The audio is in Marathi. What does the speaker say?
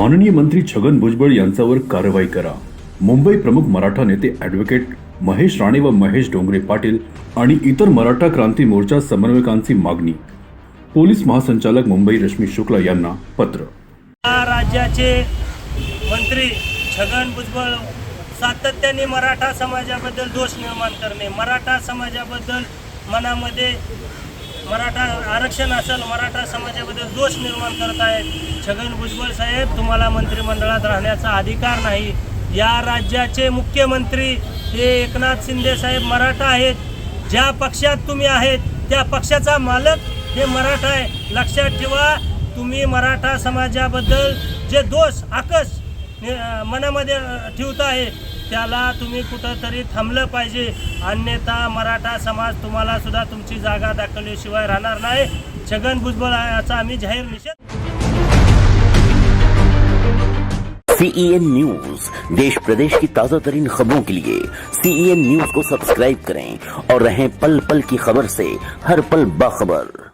माननीय मंत्री छगन भुजबळ यांच्यावर कारवाई करा. मुंबई प्रमुख मराठा नेते ॲडव्होकेट महेश राणे व महेश डोंगरे पाटील आणि इतर मराठा क्रांती मोर्चा समन्वयकांची मागणी. पोलीस महासंचालक मुंबई रश्मी शुक्ला यांना पत्र. राज्याचे मंत्री छगन भुजबळ सातत्याने मराठा समाजाबद्दल दोष निर्माण करणे मराठा समाजाबद्दल मनामध्ये मराठा आरक्षण असेल मराठा समाजाबद्दल दोष निर्माण करत आहेत. छगन भुजबळ साहेब तुम्हाला मंत्रिमंडळात राहण्याचा अधिकार नाही. या राज्याचे मुख्यमंत्री हे एकनाथ शिंदे साहेब मराठा आहेत. ज्या पक्षात तुम्ही आहेत त्या पक्षाचा मालक हे मराठा आहे. लक्षात ठेवा तुम्ही मराठा समाजाबद्दल जे दोष आकस मनामध्ये ठेवता ठेवत आहे त्याला तुम्ही कुठंतरी थांबलं पाहिजे. अन्यथा मराठा समाज तुम्हाला सुद्धा तुमची जागा दाखवल्याशिवाय राहणार नाही. छगन भुजबळ याचा आम्ही जाहीर निषेध सीईएन न्यूज देश प्रदेश की ताजा तरीन खबरों के लिए सीईएन न्यूज को सब्सक्राइब करें और रहें पल पल की खबर से हर पल बाखबर।